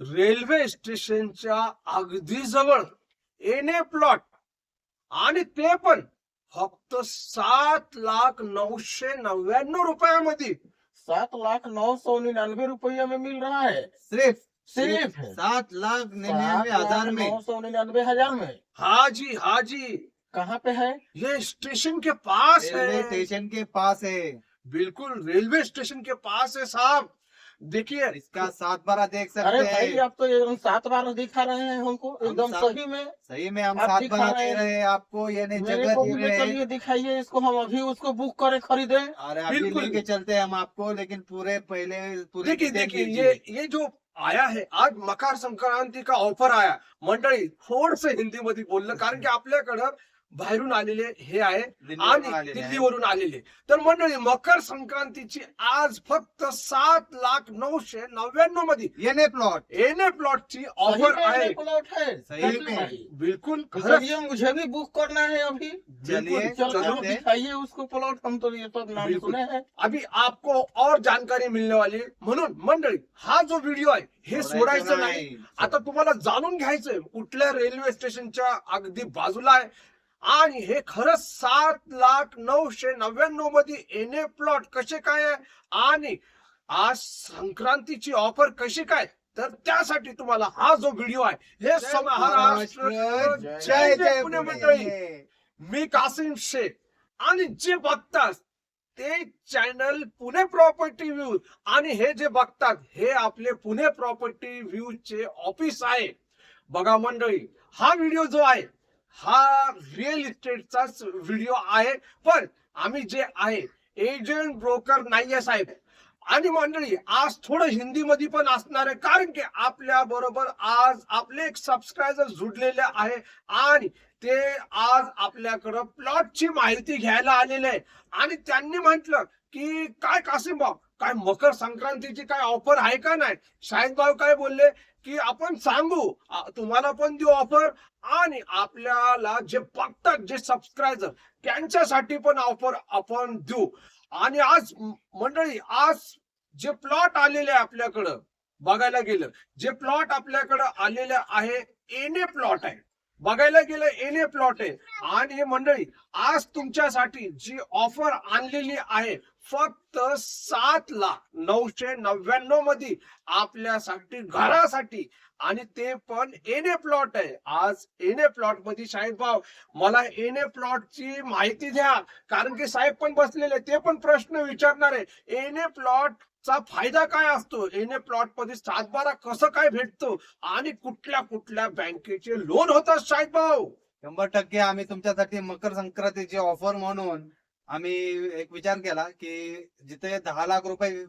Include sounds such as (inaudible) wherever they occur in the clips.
Railway स्टेशनच्या अगदी जवळ एने प्लॉट. आणि ते पण फक्त सात लाख नऊशे नव्याण्णव रुपयामध्ये. सात लाख नौ सौ निन्यानवे रुपये में मिल रहा है. सिर्फ सिर्फ सात लाख निन्यानवे हजार में. नौ सौ निन्यानवे हजार में. हाँ जी हाँ जी. कहाँ पे है? ये स्टेशन के पास है. स्टेशन के पास है. बिल्कुल रेलवे स्टेशन के पास है साहब. देखिए इसका सात बारह देख सकते अरे भाई आप तो एकदम सात बार दिखा रहे हैं हमको एकदम सही में। सही में हम सात दिखा बारह रहे दे हैं। रहे हैं आपको यानी मेरे जगह को रहे हैं। चलिए दिखाइए इसको हम अभी उसको बुक करें खरीदे। अरे अभी बिल्कुल। लेके चलते हैं हम आपको लेकिन पूरे पहले पूरे देखिए देख देखिए ये ये जो आया है आज मकर संक्रांती का ऑफ़र आया मंडळी थोडस हिंदीमध्ये बोललं कारण की आपल्याकडं बाहेरून आलेले हे आहे आणि आहे. दिल्लीवरून आलेले. तर मंडळी मकर संक्रांतीची आज फक्त सात लाख नऊशे नव्याण्णवमध्ये ये नहीं प्लॉट एने प्लॉटची सही ऑफर में आहे प्लॉट है सही सही में। भाई। बिल्कुल तो मुझे भी बुक करना है अभी. दिखाइए उसको प्लॉट हम तो ये सब नाम बिल्कुल। सुने हैं. अभी आपको और जानकारी मिळने वाली आहे. म्हणून मंडळी हा जो व्हिडिओ आहे हे सोडायचं सोडायचं नाही. आता तुम्हाला जाणून घ्यायचंय कुठल्या रेल्वे स्टेशनच्या अगदी बाजूला आहे. आणि हे खरंच सात लाख नऊशे नव्याण्णवमध्ये एने प्लॉट कसे काय आहे? आणि आज संक्रांतीची ऑफर कशी काय? तर त्यासाठी तुम्हाला हा जो व्हिडिओ आहे हे महाराष्ट्र जय जय पुणे. पुणे. मंडळी. मी कासिम शेख आणि जे बघतात ते चॅनल पुणे प्रॉपर्टी व्ह्यू आणि हे जे बघतात हे आपले पुणे प्रॉपर्टी व्ह्यू चे ऑफिस आहे. बघा मंडळी हा व्हिडिओ जो आहे हा रिअल इस्टेटचाच व्हिडिओ आहे. पण आम्ही जे आहे एजंट ब्रोकर नाहीये साहेब. आणि मंडळी आज थोडं हिंदीमध्ये पण असणार आहे. कारण की आपल्या बरोबर आज आपले एक सबस्क्रायबर जुडलेले आहे. आणि ते आज आपल्याकडं प्लॉटची माहिती घ्यायला आलेले आहे. आणि त्यांनी म्हटलं की काय कासिम भाऊ काय मकर संक्रांतीची काय ऑफर आहे का नाही? शाहीद भाऊ काय बोलले? की आपण सांगू तुम्हाला पण देऊ ऑफर आणि आपल्याला जे बघतात जे सबस्क्रायबर त्यांच्यासाठी पण ऑफर आपण देऊ. आणि आज मंडळी आज जे प्लॉट आलेले आहे आपल्याकडं बघायला गेलं जे प्लॉट आपल्याकडं आलेले आहे एने प्लॉट आहे. बघायला गेलं एने प्लॉट आहे. आणि मंडळी आज तुमच्यासाठी जी ऑफर आणलेली आहे फक्त सात लाख नऊशे नव्याण्णवमध्ये आपल्यासाठी घरासाठी. आणि ते पण एने प्लॉट आहे. आज एने प्लॉटमध्ये साहेब भाऊ मला एने प्लॉटची माहिती द्या. कारण की साहेब पण बसलेले ते पण प्रश्न विचारणार आहे. एने प्लॉट चा फायदा काय असतो? एने प्लॉटमध्ये सातबारा कसं काय भेटतो? आणि कुठल्या कुठल्या बँकेचे लोन होतात साहेब भाऊ? शंभर टक्के आम्ही तुमच्यासाठी मकर संक्रांतीची ऑफर म्हणून आम्ही एक विचार केला की जिथे दहा लाख रुपये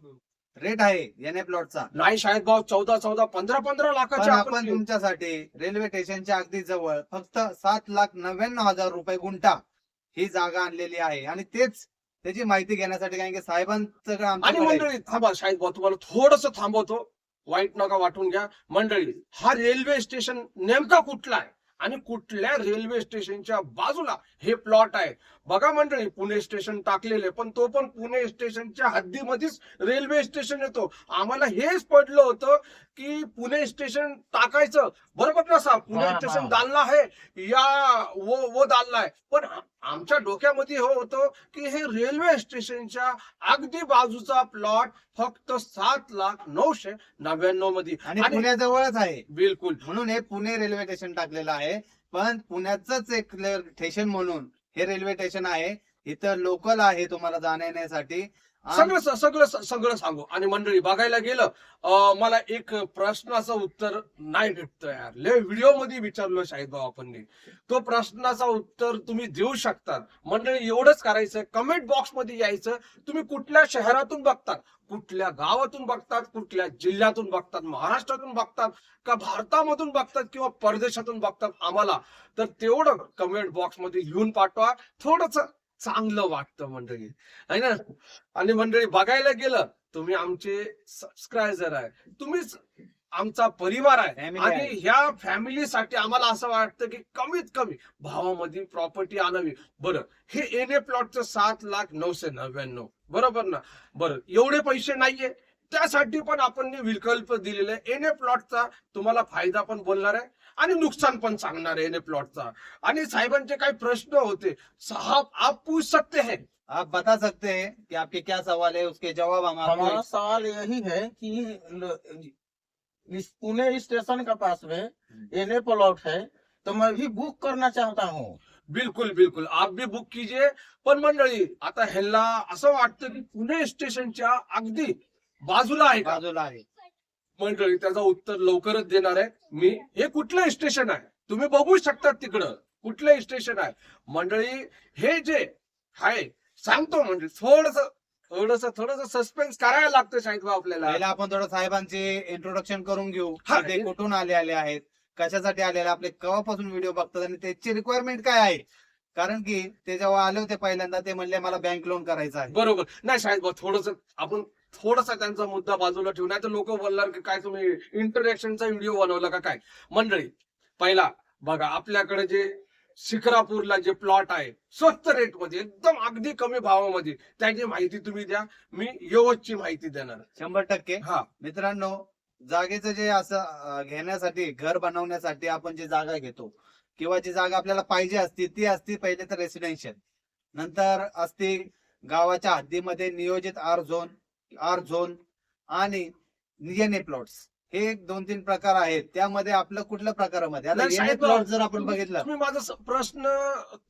रेट आहे एन प्लॉटचा नाही शाळेत भाव चौदा चौदा पंधरा पंधरा लाखाचे आपण तुमच्यासाठी रेल्वे स्टेशनच्या अगदी जवळ फक्त सात लाख नव्याण्णव हजार रुपये गुंठा ही जागा आणलेली आहे. आणि तेच त्याची माहिती घेण्यासाठी कारण की साहेबांचं आणि मंडळी थांबा शाळेत भाऊ तुम्हाला थोडस थांबवतो. वाईट नका वाटून घ्या. मंडळी हा रेल्वे स्टेशन नेमका कुठला आहे? आणि कुठल्या रेल्वे स्टेशनच्या बाजूला हे प्लॉट आहे? बघा मंडळी पुणे स्टेशन टाकलेले पण तो पण पुणे स्टेशनच्या हद्दीमध्येच रेल्वे स्टेशन येतो. आम्हाला हेच पडलं होतं की पुणे स्टेशन टाकायचं. बरोबर ना साहेब? पुणे. स्टेशन दालना आहे. या वो वो दालना आहे. पण आमच्या डोक्यामध्ये हे होतं की हे रेल्वे स्टेशनच्या अगदी बाजूचा प्लॉट फक्त सात लाख नऊशे नव्याण्णवमध्ये आणि पुण्याजवळच आहे. बिलकुल. म्हणून हे पुणे रेल्वे स्टेशन टाकलेलं आहे. पण पुण्याचंच एक स्टेशन म्हणून हे रेल्वे स्टेशन आहे. इथं लोकल आहे तुम्हाला जाण्या येण्यासाठी सगळं सगळं सगळं सांगू. आणि मंडळी बघायला गेलं मला एक प्रश्नाचं उत्तर नाही भेटत यार. लय व्हिडिओमध्ये विचारलो शाहिद भाऊ आपण तो प्रश्नाचा उत्तर तुम्ही देऊ शकतात. मंडळी एवढंच करायचं. कमेंट बॉक्समध्ये यायचं. तुम्ही कुठल्या शहरातून बघतात? कुठल्या गावातून बघतात? कुठल्या जिल्ह्यातून बघतात? महाराष्ट्रातून बघतात? का भारतामधून बघतात? किंवा परदेशातून बघतात? आम्हाला. तर तेवढं कमेंट बॉक्समध्ये लिहून पाठवा. थोडंसं चांगलं वाटतं मंडळी. आहे ना? आणि मंडळी बघायला गेलं तुम्ही आमचे सबस्क्रायबर आहे. तुम्हीच आमचा परिवार आहे. आणि. ह्या फॅमिलीसाठी आम्हाला असं वाटतं की कमीत कमी भावामध्ये प्रॉपर्टी आणावी. बरं हे एन ए प्लॉटचं सात लाख नऊशे नव्याण्णव. बरोबर ना? बरं एवढे पैसे नाहीये. त्यासाठी पण आपण विकल्प दिलेला आहे. एन ए प्लॉटचा तुम्हाला फायदा पण बोलणार आहे आणि नुकसान पण सांगणार आहे एन ए प्लॉटचा आणि साहेबांचे काही प्रश्न होते. साहब आप पूछ सकते हैं? आप बता सकते हैं कि आपके क्या सवाल है? उसके जवाब हम हमारा सवाल यही है कि ल- इस पुणे स्टेशन के पास में एने प्लॉट है तो मैं भी बुक करना चाहता हूँ। बिलकुल बिलकुल. आप भी बुक कीजिए. पण मंडळी आता ह्याला असं वाटतं की पुणे स्टेशनच्या अगदी बाजूला आहे का? बाजूला आहे. मंडळी त्याचं उत्तर लवकरच देणार आहे. मी हे कुठलं स्टेशन आहे? तुम्ही बघू शकता तिकडं. कुठलं स्टेशन आहे? मंडळी हे जे आहे सांगतो म्हणजे थोडस थोडस थोडस सस्पेन्स करायला लागतं शाहिद भाऊ आपल्याला. पहिला आपण थोडं साहेबांचे इंट्रोडक्शन करून घेऊ. हा, ते कुठून आले आले आहेत? कशासाठी आलेले आपले केव्हापासून व्हिडिओ बघतात आणि त्याची रिक्वायरमेंट काय आहे? कारण की ते जेव्हा आले होते पहिल्यांदा ते म्हणले मला बँक लोन करायचं आहे. बरोबर. नाही शाहिद भाऊ थोडस आपण थोडासा त्यांचा मुद्दा बाजूला ठेवू नाही तर लोक बोलणार की काय तुम्ही इंटरॅक्शनचा व्हिडिओ बनवला का काय? मंडळी पहिला बघा आपल्याकडे जे शिखरापूरला जे प्लॉट आहे स्वस्त रेटमध्ये एकदम अगदी कमी भावामध्ये त्याची माहिती तुम्ही द्या मी यवतची माहिती देणार. शंभर टक्के. हा. मित्रांनो जागेचं जे असं घेण्यासाठी घर बनवण्यासाठी आपण जी जागा घेतो किंवा जी जागा आपल्याला पाहिजे असती ती असती पहिले तर रेसिडेन्शियल नंतर असते गावाच्या हद्दीमध्ये नियोजित आर झोन आर झोन आणि नियने प्लॉट्स हे एक दोन तीन प्रकार आहेत त्यामध्ये आपलं कुठल्या प्रकारामध्ये आता नाही, एने साहेब, प्लॉट जर आपण बघितलं तुम्ही माझा स- प्रश्न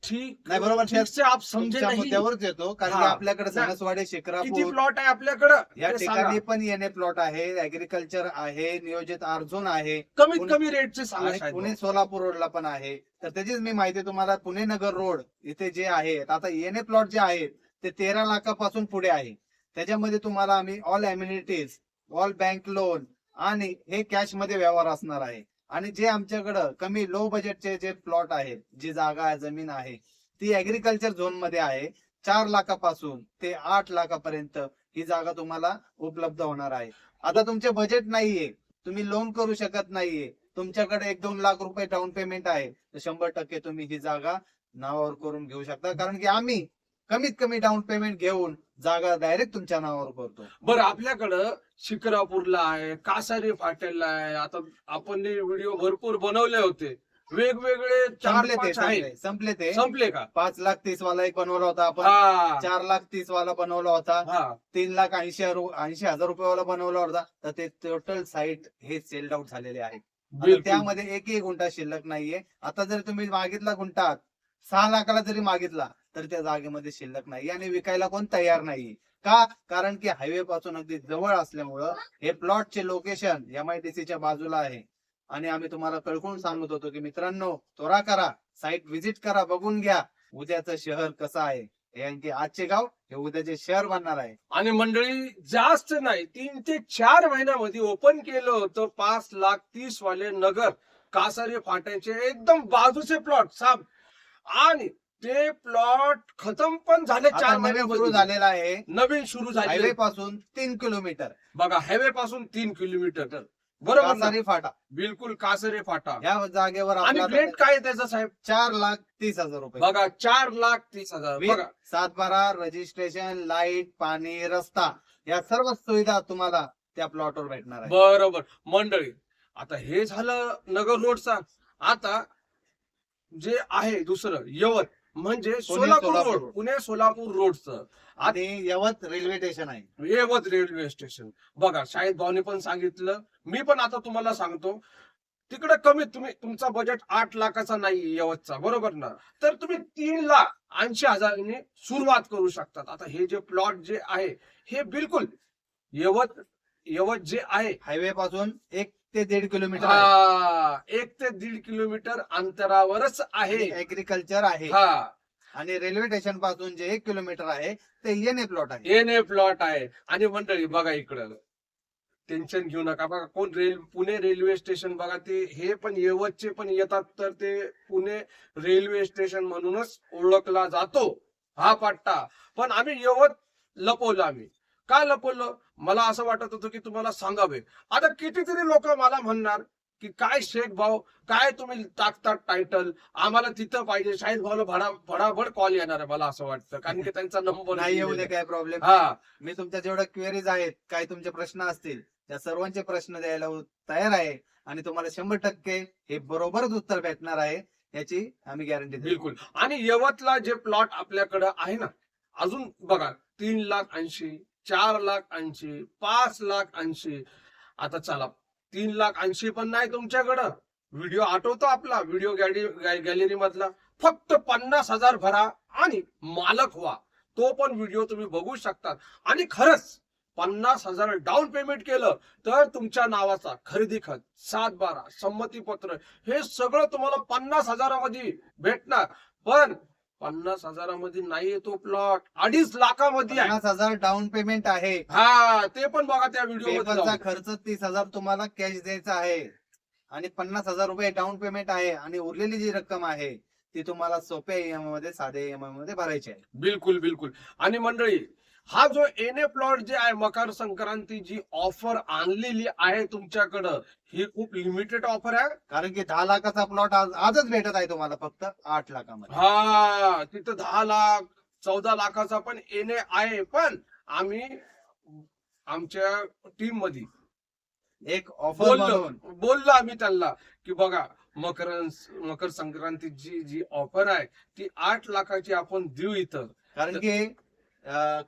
ठीक नाही, बरोबर. ठीक से आप समजे तुमच्या नाही मुद्द्यावरच येतो कारण की हा. आपल्याकडे नाही. सणसवाडी किती शिक्रापूर प्लॉट आहे आपल्याकडं या ते सांगा. ठिकाणी पण ए प्लॉट आहे ऍग्रिकल्चर आहे नियोजित आर झोन आहे कमीत पुणे- कमी रेटचे सांगा आणि पुणे. सोलापूर रोडला पण आहे तर त्याचीच मी माहिती तुम्हाला पुणे नगर रोड इथे जे आहेत आता एन ए प्लॉट जे आहेत ते तेरा लाखापासून पुढे आहे त्याच्यामध्ये तुम्हाला आम्ही all amenities all bank loan आणि हे कॅशमध्ये व्यवहार असणार आहे. आणि जे आमच्याकडं कमी लो बजेटचे जे प्लॉट आहेत जी जागा आहे जमीन आहे ती ऍग्रिकल्चर झोनमध्ये आहे. चार लाखापासून ते आठ लाखापर्यंत ही जागा तुम्हाला उपलब्ध होणार आहे. आता तुमचे बजेट नाहीये. तुम्ही लोन करू शकत नाहीये. तुमच्याकडे एक दोन लाख रुपये डाऊन पेमेंट आहे. तर शंभर टक्के तुम्ही ही जागा नावावर करून घेऊ शकता. कारण की आम्ही कमीत कमी डाऊन पेमेंट घेऊन जागा डायरेक्ट तुमच्या नावावर करतो बरं आपल्याकडं शिक्रापूरला आहे कासारी फाटेला आहे. आता आपण व्हिडिओ भरपूर बनवले होते. वेगवेगळे चार संपले ते पाच आहे संपले संपले ते. संपले का? पाच लाख तीस वाला एक बनवला होता आपण. हा. चार लाख तीस वाला बनवला होता. हा. तीन लाख ऐंशी ऐंशी हजार रुपये वाला बनवला होता. तर ते टोटल साईट हे सेल्ड आउट झालेले आता बिलकुल. त्यामध्ये एकही गुंठा शिल्लक नाहीये. आता जर तुम्ही मागितला गुंठा सहा लाखाला जरी मागितला तर त्या जागेमध्ये शिल्लक नाही आणि विकायला कोण तयार नाही. का? कारण की हायवे पासून अगदी जवळ असल्यामुळं हे प्लॉटचे लोकेशन एम आय डी च्या बाजूला आहे. आणि आम्ही तुम्हाला कळकून सांगत होतो की मित्रांनो त्वरा करा साईट व्हिजिट करा बघून घ्या उद्याचं शहर कसं आहे. हे आणखी आजचे गाव हे उद्याचे शहर बनणार आहे. आणि मंडळी जास्त नाही तीन ते चार महिन्यामध्ये ओपन केलं होतं पाच लाख तीस वाले नगर. कासारी फाट्याचे एकदम बाजूचे प्लॉट साब. आणि ते प्लॉट खतम पण झाले चार नवीन सुरू झालेला आहे. नवीन सुरू झाले हायवे पासून तीन किलोमीटर बघा हायवे पासून तीन किलोमीटर बरोबर ना? कासारी फाटा. बिलकुल कासरे फाटा. या जागेवर आणि आपला रेट काय आहे त्याचा साहेब? चार लाख तीस हजार रुपये. बघा चार लाख तीस हजार. बघा. सातबारा रजिस्ट्रेशन लाइट पाणी रस्ता या सर्व सुविधा तुम्हाला त्या प्लॉटवर भेटणार आहे. बरोबर. मंडळी आता हे झालं नगर रोडचा. आता जे आहे दुसरं यवत. म्हणजे सोलापूर सोलापूर रोड. पुणे सोलापूर रोडचं. आणि यवत रेल्वे स्टेशन आहे. Yavat railway station. बघा शाहिद भाऊने पण सांगितलं. मी पण आता तुम्हाला सांगतो. तिकडे कमीत तुम्ही तुमचा बजेट आठ लाखाचा नाही यवतचा बरोबर ना? तर तुम्ही तीन लाख ऐंशी हजारांनी सुरुवात करू शकतात. आता हे जे प्लॉट जे आहे हे बिलकुल यवत यवत जे आहे हायवे पासून एक ते दीड किलोमीटर आहे. हा एक ते दीड किलोमीटर अंतरावरच आहे. ऍग्रिकल्चर आहे. हा. आणि रेल्वे स्टेशनपासून जे एक किलोमीटर आहे ते एन प्लॉट आहे. एन ए प्लॉट आहे. आणि मंडळी बघा इकडं. टेन्शन घेऊ नका. बघा कोण रेल पुणे रेल्वे स्टेशन बघा ते हे पण यवतचे पण येतात तर ते पुणे रेल्वे स्टेशन म्हणूनच ओळखला जातो हा पट्टा. पण आम्ही यवत लपवलं आम्ही. का लपवलं? मला असं वाटत होतं की तुम्हाला सांगावे. आता कितीतरी लोक मला म्हणणार की काय शेख भाऊ काय तुम्ही टाकतात टायटल आम्हाला तिथं पाहिजे. शाहीद भाऊला भडा भडाभड कॉल येणार आहे मला असं वाटतं. कारण की त्यांचा नंबर नाही येऊ दे काय प्रॉब्लेम हा. मी तुमच्या जेवढ्या क्वेरीज आहेत काय तुमचे प्रश्न असतील त्या सर्वांचे प्रश्न द्यायला तयार आहे. आणि तुम्हाला शंभर टक्के हे बरोबरच उत्तर भेटणार आहे याची आम्ही गॅरंटी बिलकुल. आणि यवतला जे प्लॉट आपल्याकडं आहे ना अजून बघा तीन लाख ऐंशी चार लाख ऐंशी पाच लाख ऐंशी. आता चला तीन लाख ऐंशी पण नाही तुमच्याकडं. व्हिडिओ आठवतो आपला व्हिडिओ गॅलरी मधला फक्त पन्नास हजार भरा आणि मालक व्हा. तो पण व्हिडिओ तुम्ही बघू शकता. आणि खरंच पन्नास हजार डाऊन पेमेंट केलं तर तुमच्या नावाचा खरेदी खत सात बारा संमतीपत्र हे सगळं तुम्हाला पन्नास हजारामध्ये भेटणार. पण पन्नास हजारामध्ये नाही तो प्लॉट अडीच लाखामध्ये आहे. पन्नास हजार डाऊन पेमेंट आहे. हा ते पण बघा त्या व्हिडिओ पेपरचा मध्ये खर्च तीस हजार तुम्हाला कॅश द्यायचा आहे. आणि पन्नास हजार रुपये डाऊन पेमेंट आहे आणि उरलेली जी रक्कम आहे ती तुम्हाला सोप्या ईएमआयमध्ये साध्या ईएमआयमध्ये भरायची आहे. बिलकुल बिलकुल. आणि मंडळी हा जो एन ए प्लॉट जे आहे मकर संक्रांती जी ऑफर आणलेली आहे तुमच्याकडं ही खूप लिमिटेड ऑफर आहे. कारण की दहा लाखाचा प्लॉट आज आजच भेटत आहे तुम्हाला फक्त आठ लाखामध्ये. हा तिथं दहा लाख चौदा लाखाचा पण एन ए आहे. पण आम्ही आमच्या टीममध्ये एक ऑफर बोललो बोललो आम्ही त्यांना की बघा मकर मकर संक्रांतीची जी ऑफर आहे ती आठ लाखाची आपण देऊ इथं. कारण की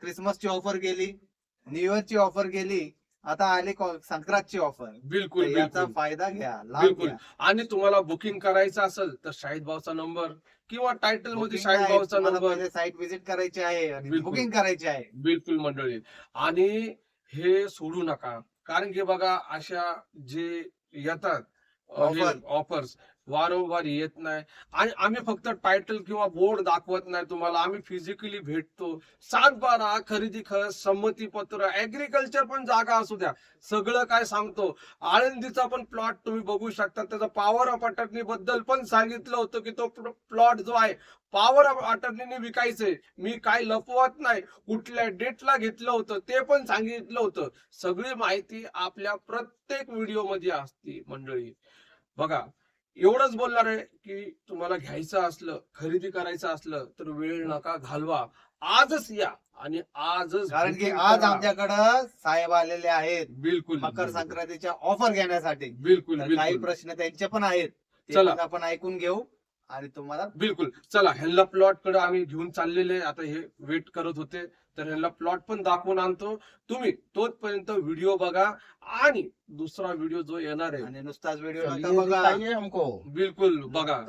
क्रिसमसची ऑफर गेली न्यू इयरची ऑफर गेली आता आली को- संक्रांतची ऑफर. बिलकुल याचा फायदा घ्या बिलकुल. आणि तुम्हाला बुकिंग करायचं असेल तर शाहिद भाऊचा नंबर किंवा टायटलमध्ये शाहिद भाऊचा नंबर. साईट व्हिजिट करायची आहे. बुकिंग करायची आहे. बिलकुल मंडळी. आणि हे सोडू नका. कारण की बघा अशा जे येतात. ऑफर्स वारंवार येत नाही. आणि आम्ही फक्त टायटल किंवा बोर्ड दाखवत नाही तुम्हाला. आम्ही फिजिकली भेटतो. सात बारा खरेदी खर संमती पत्र ऍग्रिकल्चर पण जागा असू द्या. सगळं काय सांगतो. आळंदीचा पण प्लॉट तुम्ही बघू शकता. त्याचा पॉवर ऑफ अटर्नी बद्दल पण सांगितलं होतं की तो प्लॉट जो आहे पॉवर ऑफ अटर्नीने विकायचंय. मी काय लपवत नाही. कुठल्या डेटला घेतलं होतं ते पण सांगितलं होतं. सगळी माहिती आपल्या प्रत्येक व्हिडिओमध्ये असते मंडळी. बघा एवढंच बोलणार आहे की तुम्हाला घ्यायचं असलं खरेदी करायचं असलं तर वेळ नका घालवा. आजच या आणि आजच कारण की आज. आमच्याकडं साहेब आलेले आहेत. बिलकुल मकर संक्रांतीच्या ऑफर घेण्यासाठी. बिलकुल तर काही बिलकुल. प्रश्न त्यांचे पण आहेत. ते चला. पण आपण ऐकून घेऊ आणि तुम्हाला बिलकुल. चला ह्यांना प्लॉटकडे आम्ही घेऊन चाललेले आता हे वेट करत होते. तर ह्यांना प्लॉट पण दाखवून आणतो. तुम्ही तोपर्यंत व्हिडिओ बघा आणि दुसरा व्हिडिओ जो येणार आहे. आणि नुसताच व्हिडिओ बघा. हमको. बिलकुल बघा.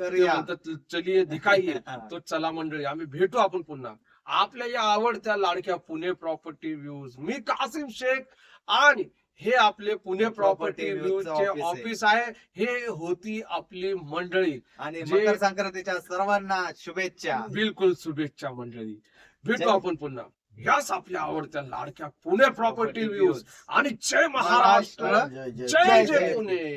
चलिये दिखाइये (laughs) हा. तो चला मंडळी आम्ही भेटू आपण पुन्हा. आपल्या या आवडत्या लाडक्या पुणे प्रॉपर्टी व्ह्यूज मी कासिम शेख आणि हे आपले पुणे प्रॉपर्टी व्ह्यूज चे. ऑफिस आहे. हे होती आपली मंडळी. आणि मकर संक्रांतीच्या सर्वांना शुभेच्छा. बिलकुल शुभेच्छा मंडळी. भेटू आपण पुन्हा. ह्याच आपल्या आवडत्या लाडक्या पुणे प्रॉपर्टी व्ह्यूज. आणि जय महाराष्ट्र. जय जय पुणे.